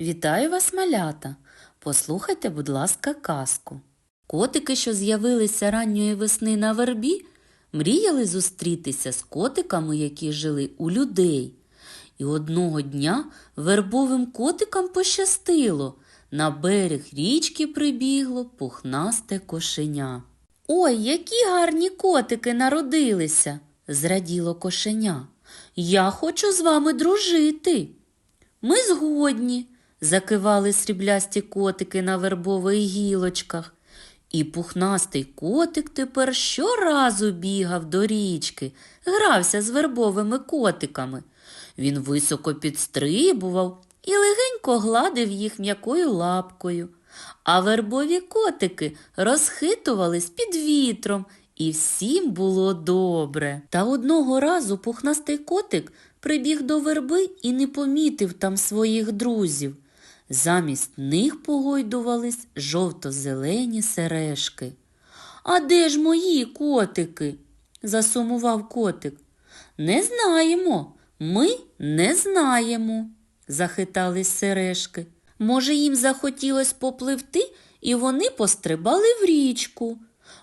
Вітаю вас, малята! Послухайте, будь ласка, казку. Котики, що з'явилися ранньої весни на вербі, мріяли зустрітися з котиками, які жили у людей. І одного дня вербовим котикам пощастило. На берег річки прибігло пухнасте кошеня. Ой, які гарні котики народилися, зраділо кошеня. Я хочу з вами дружити. Ми згодні, закивали сріблясті котики на вербових гілочках. І пухнастий котик тепер щоразу бігав до річки, грався з вербовими котиками. Він високо підстрибував і легенько гладив їх м'якою лапкою. А вербові котики розхитувались під вітром, і всім було добре. Та одного разу пухнастий котик прибіг до верби і не помітив там своїх друзів. Замість них погойдувались жовто-зелені сережки. А де ж мої котики? засумував котик. Не знаємо, ми не знаємо, захитались сережки. Може, їм захотілось попливти, і вони пострибали в річку,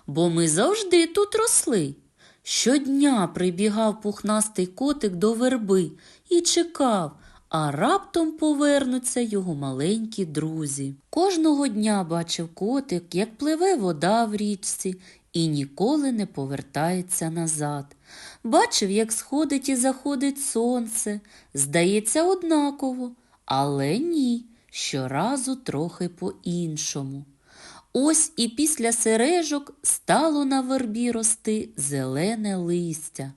бо ми завжди тут росли. Щодня прибігав пухнастий котик до верби і чекав, а раптом повернуться його маленькі друзі. Кожного дня бачив котик, як пливе вода в річці і ніколи не повертається назад. Бачив, як сходить і заходить сонце, здається, однаково, але ні, щоразу трохи по-іншому. Ось і після сережок стало на вербі рости зелене листя.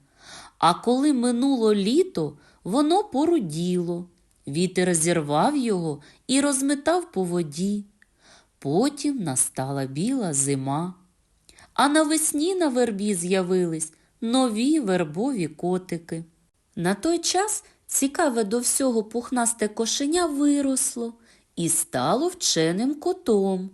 А коли минуло літо, воно поруділо. Вітер зірвав його і розметав по воді. Потім настала біла зима. А навесні на вербі з'явились нові вербові котики. На той час цікаве до всього пухнасте кошеня виросло і стало вченим котом.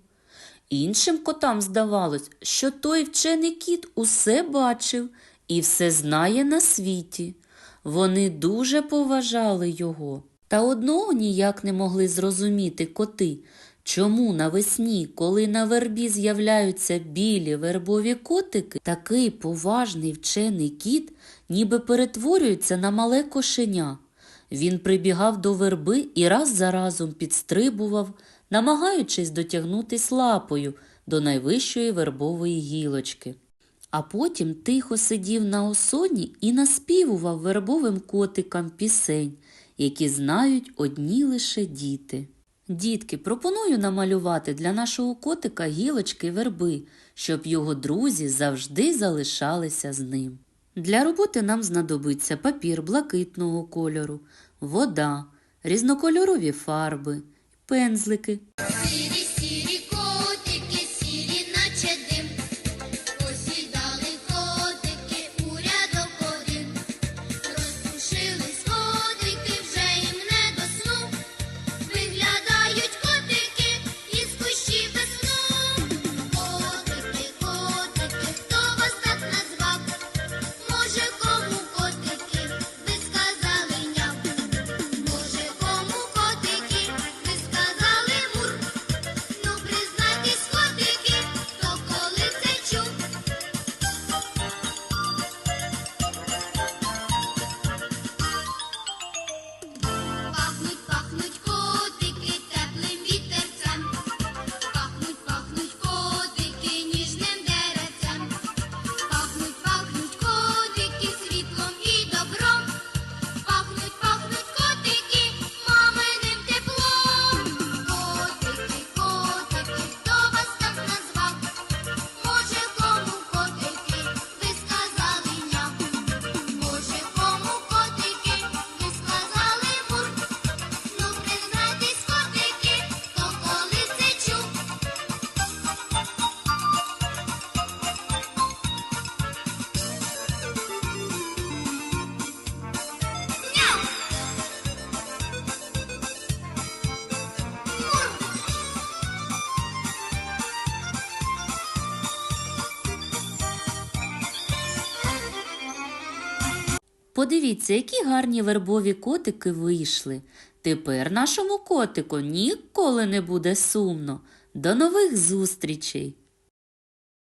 Іншим котам здавалось, що той вчений кіт усе бачив і все знає на світі. Вони дуже поважали його. Та одного ніяк не могли зрозуміти коти, чому навесні, коли на вербі з'являються білі вербові котики, такий поважний вчений кіт ніби перетворюється на мале кошеня. Він прибігав до верби і раз за разом підстрибував, намагаючись дотягнутись лапою до найвищої вербової гілочки. А потім тихо сидів на осоні і наспівував вербовим котикам пісень, які знають одні лише діти. Дітки, пропоную намалювати для нашого котика гілочки верби, щоб його друзі завжди залишалися з ним. Для роботи нам знадобиться папір блакитного кольору, вода, різнокольорові фарби, пензлики. Подивіться, які гарні вербові котики вийшли. Тепер нашому котику ніколи не буде сумно. До нових зустрічей!